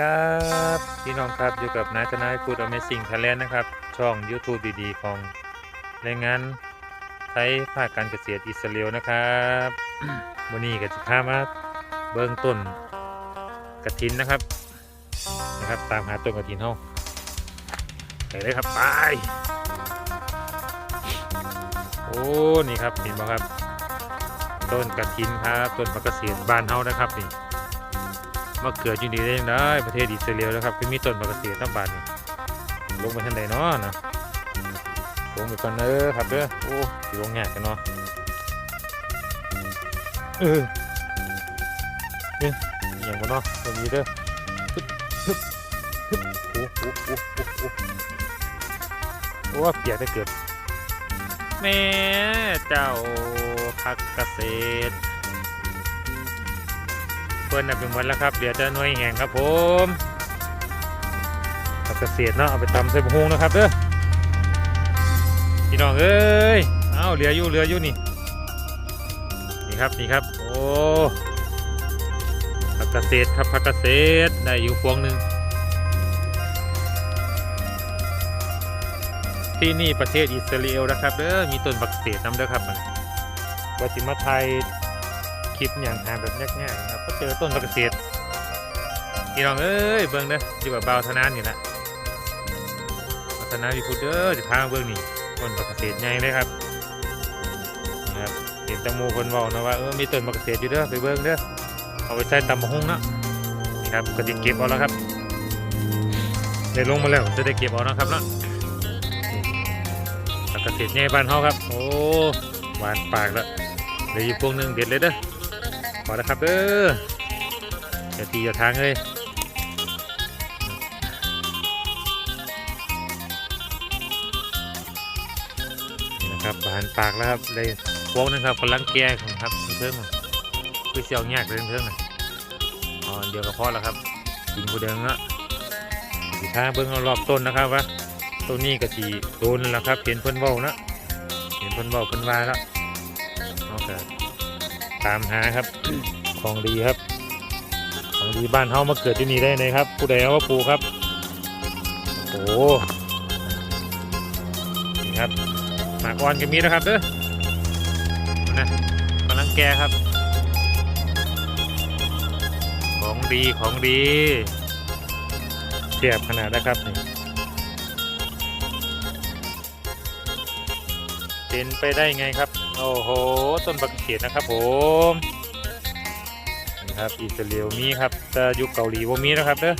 ครับพี่น้องครับอยู่กับนายทนายพูดอเมซิ่งไทยแลนด์นะครับ ช่อง YouTube ดีๆ ของแรงงานไทยภาคการเกษตรอิสราเอลนะครับวันนี้ก็จะพามาเบื้องต้นกระถินนะครับนะครับ ตามหาต้นกระถินเฮาไปเลยครับไปโอ้นี่ครับเห็นไหมครับ ต้นกระถินครับต้นผักเกษตรบ้านเฮานะครับนี่ มาเกิดอยู่นี่ได้ยังไงประเทศอิสราเอลนะครับคือมีต้นมะเกษตรตั้งบานนี่ลงไปทางใดเนาะนะลงไปก่อนเด้อครับเด้อโอ้สิลงยากกันเนาะเออเนี่ยอย่างบ่เนาะตรงนี้เด้อฮึบฮึบฮึบโอ้โหโอ้โหโอ้โหโอ้เปียกได้เกิดแม่เจ้าพักเกษตร เปิ้ลน่ะเป็นหมดแล้วครับเดี๋ยวจะหน่วยแห่งครับผมผักเกษตรเนาะเอาไปตำใส่บุ้งนะครับเด้อพี่น้องเอ้ยเอาเหลืออยู่เหลืออยู่นี่นี่ครับนี่ครับโอ้ผักเกษตรครับผักเกษตรได้อยู่พวงหนึ่งที่นี่ประเทศอิสราเอลนะครับเด้อมีต้นผักเกษตรนำเด้อครับมันวาสิมาไทย คลิปอย่างหาแบบง่ายๆนะครับก็เจอต้นผักเกษตรพี่น้องเอ้ยเบิ้งเด้ออยู่แบบเบาเทานานนี่แหละเบาเทานานพี่พูดเด้อจะพาเบิ้งนี่ต้นผักเกษตรใหญ่เลยครับนี่ครับเห็นตงโมคนบอกนะว่าเออมีต้นผักเกษตรอยู่เด้อไปเบิ้งเด้อเอาไปใส่ตำมะฮุ่งเนาะนี่ครับก็จะเก็บเอาแล้วครับได้ลงมาแล้วจะได้เก็บเอานะครับเนาะผักเกษตรใหญ่บ้านเฮาครับ โอ้หวานปากแล้วเดี๋ยวอีกพวงหนึ่งเด็ดเลยเด้อ ขอนะครับเออย่าตีอย่าทางเลยนี่นะครับบานปากแล้วครับเลยพวงหนึงครับกำลังแก่ของครับเพิ่งๆคือเสียวยากเลยเพิ่งๆนะอ๋อเดียวก็พอแล้วครับกินผู้เดิมละสีทางเบิ้งเอารอบต้นนะครับว่าต้นนี้ก็สีโดนแล้วครับเห็นเพิ่นเบ้านะเห็นเพิ่นเบ้าเพิ่นวายแล้วโอเค ตามหาครับ ของดีครับ ของดีบ้านเฮามาเกิดที่นี่ได้เลยครับ ผู้ใดเอาว่าปูครับโอ้โหนี่ครับหมากอ่อนก็มีนะครับเด้อนะกำลังแก่ครับ ของดีของดีเสียบขนาดนะครับนี่เป็นไปได้ไงครับ โอ้โห ต้นบักเขียดนะครับผมนี่ครับอิสราเอลมีครับแต่ยุคเกาหลีว่ามีนะครับเด้อ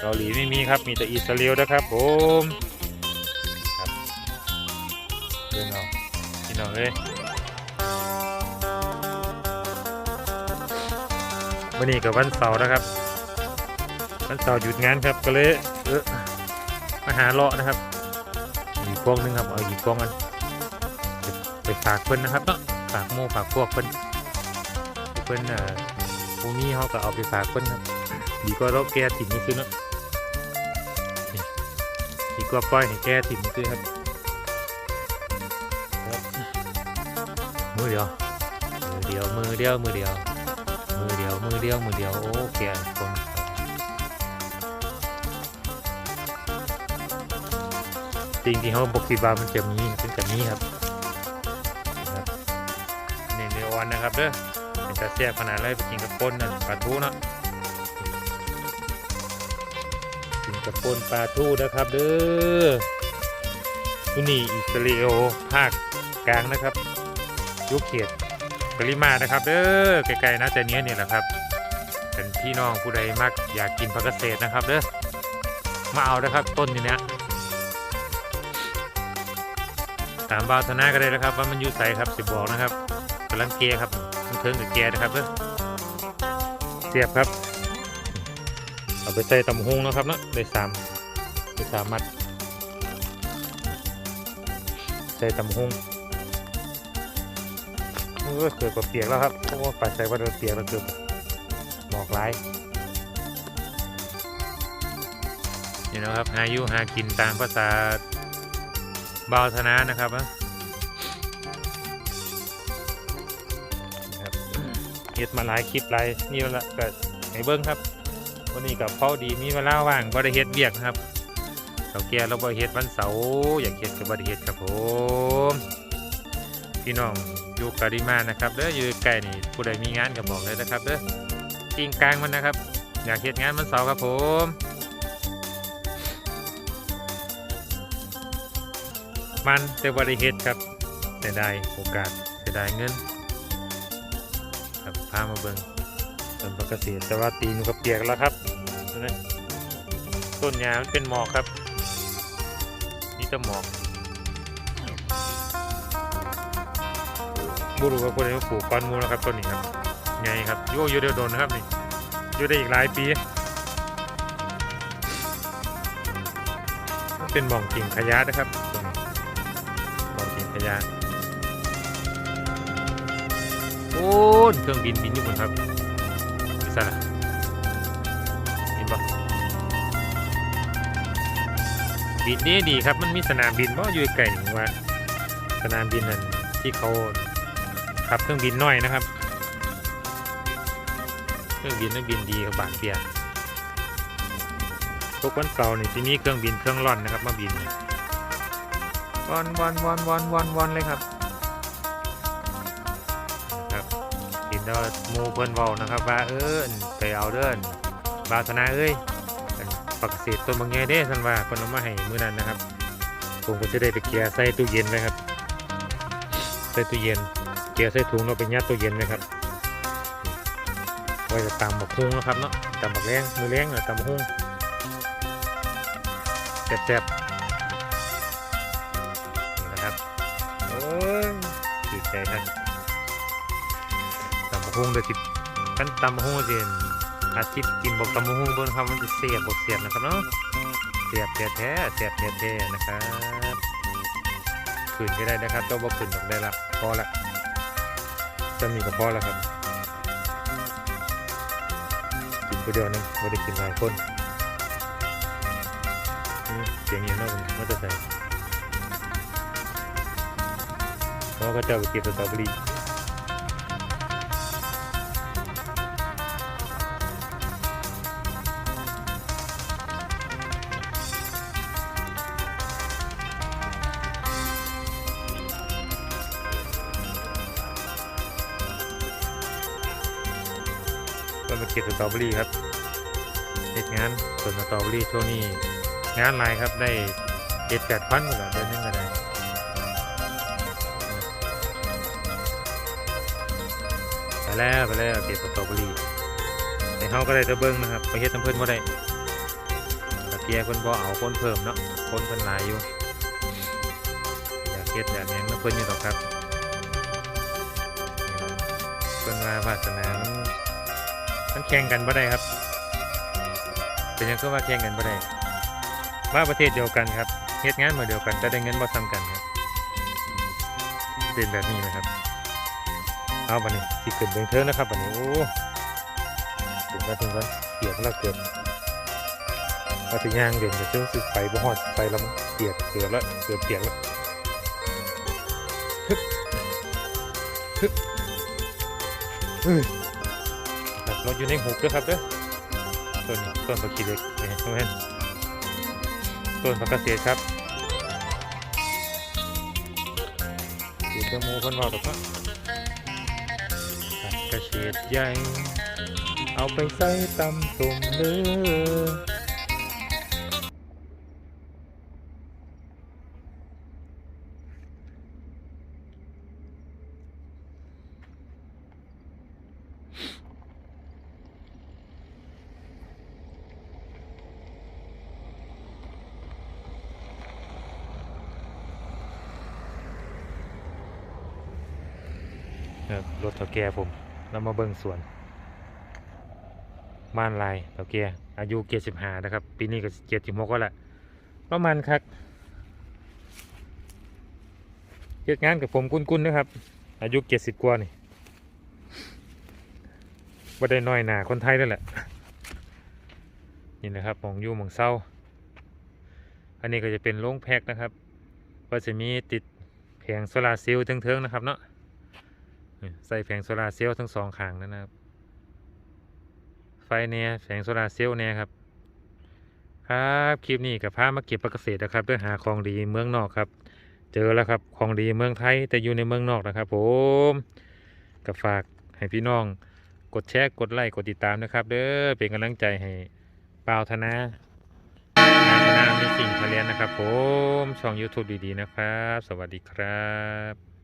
เกาหลีไม่มีครับมีแต่อิสราเอลนะครับผมครับเดินเอาพี่น้องเลยวันนี้กับวันเสาร์นะครับ วันเสาร์หยุดงานครับก็เลยเออมาหาเลาะนะครับอีกฟองหนึงครับเอาอีกฟองกัน ไปฝากเพิ่นนะครับเนาะฝากโมฝากพวกเพิ่นเพิ่นเอ่อพวกนี้เขาก็เอาไปฝากเพิ่นครับดีกว่าเราแก้ถิ่นนี่คือเนาะดีกว่าปล่อยให้แก้ถิ่นนี่คือครับครับมือเดียวมือเดียวมือเดียวมือเดียวมือเดียวมือเดียวมือเดียวโอ้แก่คนจริงๆเขาบอกคิดว่ามันจะมีเป็นแบบนี้ครับ นะครับเด้อเป็นตาแซ่บขนาดเลยไปกินกับป่นนั่นปลาทูเนาะกินกับป่นปลาทูนะครับเด้อที่นี่อิสราเอลภาคกลางนะครับยุคเขตปริมานะครับเด้อไกลๆนะแต่เนี้ยนี่แหละครับเป็นพี่น้องผู้ใดมักอยากกินผักเกษตรนะครับเด้อมาเอานะครับต้นนี้เนี้ยถามบาวธนาก็ได้นะครับ ว่ามันอยู่ใสครับสิบบอกนะครับำลังเกียร์ครับมันเทิงกับเกียร์นะครับเด้อเสียบครับ เอาไปใส่ตำหงนะครับเนาะได้สามได้สามมัด ใส่ตำหงเออเกิดกับเปียกแล้วครับโอ้ปัดใส่ว่าโดนเปียกแล้วเกือบหมอกร้ายนี่นะครับหายู่หากินตามภาษาบาวธนานะครับนะ เฮ็ดมาหลายคลิปหลายนี่แล้วละก็ให้เบิ้งครับวันนี้กับเขาดีมีเวลาว่างบริเฮ็ดเวียกครับเขาแก่เราบริเฮ็ดวันเสาร์อยากเฮ็ดกับบริเฮ็ดครับผมพี่น้องอยู่กาดิมานะครับเด้ออยู่ใกล้นี่ผู้ใดมีงานก็บอกเลยนะครับเด้อปิงกลางมันนะครับ อยากเฮ็ดงานวันเสาร์ครับผมมันแต่บริเฮ็ดครับเสียดายโอกาสเสียดายเงิน พามาเบิ่งต้นประกาศแต่ว่าตีนก็เปียกแล้วครับนไหมต้นยามันเป็นหมอกครับนี่จะหมอกบุรุษว่าคนนมาปลูกก้อนมูนะครับต้นนี้ครับไงครับโยอยู่เดียวโดนนะครับนี่อยู่ได้อีกหลายปีเป็นหมองกิ่งขยะนะครับตรงนี้กองกินขยะ โอ้ยเครื่องบินบินอยู่บนครับพิซซ่าเห็นปะบินดีดีครับ มันมีสนามบินบ่อยู่ไกลนี่ว่า สนามบินนั่นที่เขาขับเครื่องบินน้อยนะครับ เครื่องบินนั่นบินดีกับบานเปียทุกวันเสาร์นี่จะมีเครื่องบินเครื่องร่อนนะครับมาบินวันวันวันวันวันวันเลยครับ กินแล้วมูเพิ่นเว้านะครับว่าเออไปเอาเด้อนบาสนาเอ้ยอันปักเศษต้นบางแงเด้ท่านว่าเพิ่นเอามาให้มื้อนั้นนะครับผมก็จะได้ไปเกลี่ยใส่ตู้เย็นเลยครับ ใส่ตู้เย็นเกลี่ยใส่ถุงเราไปยัดตู้เย็นเลยครับไว้จะตำบักฮุ้งนะครับเนาะตำบักแรงมือแรงน่ะตำบักฮุ้งแซ่บๆนี่นะครับโอ้ยดีใจท่าน ตำมะฮุ่งเดือดท่านตำมะฮุ่งเสียนอาทิตย์กินบอกตำมะฮุ่งบนครับมันจะเสียบบกเสียบนะครับเนาะเสียบแท้แท้เสียบแท้แท้นะครับขืนก็ได้นะครับเจ้าบอกขืนบอกได้ละพอละจะมีกับพอแล้วครับกินคนเดียวนึงไม่ได้กินหลายคนอืมเสียงเงียบเนาะมันจะใส่เพราะก็จะเอาไปเก็บสตรอเบอรี่ เก็บสตรอเบอรี่ครับเฮ็ดงานสวนสตรอเบอรี่ช่วงนี้งานลายครับได้เจ็ดแปดพันหมดแล้วเดือนนึงก็ได้ไปแล้วไปแล้วเก็บสตรอเบอรี่ในเฮาก็ได้ตะเบิ้งนะครับไปเฮ็ดน้ำเพิ่นบ่ได้ตะเกียเพิ่นบ่เอาคนเพิ่มเนาะคนเพิ่นหลายอยู่อยากเฮ็ดอยากหยังน้ำเพิ่นอยู่ดอกครับเพิ่นว่าวาสนามัน มันแข่งกันบ่ได้ครับ เป็นหยังก็ว่าแข่งกันบ่ได้มาประเทศเดียวกันครับเฮ็ดงานมาเดียวกันแต่ได้เงินบ่ซ้ำกันครับเป็นแบบนี้นะครับเอาบันนี้สิเกิดเบงเทิงนะครับบันนี้โอ้ถึงก็ถึงก็เปียกแล้วเกิดมาถึงย่างเด่นจะเชื่อสึกไฟบ่ฮอดไฟแล้วมั้งเปียกเกือบแล้วเกือบเปียกแล้วฮึบฮึบ ราอยู่ในหุบด้วยครับเด้อต้นนี้ต้นผักชีเล็กนี่ตรงนี้ต้นผักกระเสียดครับเสียงจมูกคนเว่าแบบว่าผักกระเฉดใหญ่เอาไปใส่ตำตุ่มเลือ ครับรถเถาแก่ผมเรามาเบิ่งสวนม่านลายเถาแก่อายุเกียรสิบห้านะครับ ปีนี้ก็เกียรสิบหกก็ละประมาณครับเฮ็ดงานกับผมกุ้นๆนะครับ อายุเกียรสิบกว่านี่บ่ได้น้อยหนาคนไทยนั่นแหละ นี่นะครับมองยู่มองเศร้า อันนี้ก็จะเป็นโรงแพ็คนะครับ ก็จะมีติดแผงโซลาร์เซลล์เทิงๆนะครับเนาะ ใส่แผงโซลาเซลล์ทั้งสองข้างนั่นนะครับ ไฟไฟแหน่แสงโซลาเซลล์แหน่ครับ ครับคลิปนี้กับพามาเก็บปลาเกษตรนะครับเพื่อหาของดีเมืองนอกครับ เจอแล้วครับของดีเมืองไทยแต่อยู่ในเมืองนอกนะครับ ผมก็ฝากให้พี่น้อง กดแชร์กดไลค์กดติดตามนะครับ เด้อเป็นกำลังใจให้ป่าวธนางานธนามีสิ่งทะเลียนนะครับ ผมช่อง YouTube ดีๆนะครับ สวัสดีครับ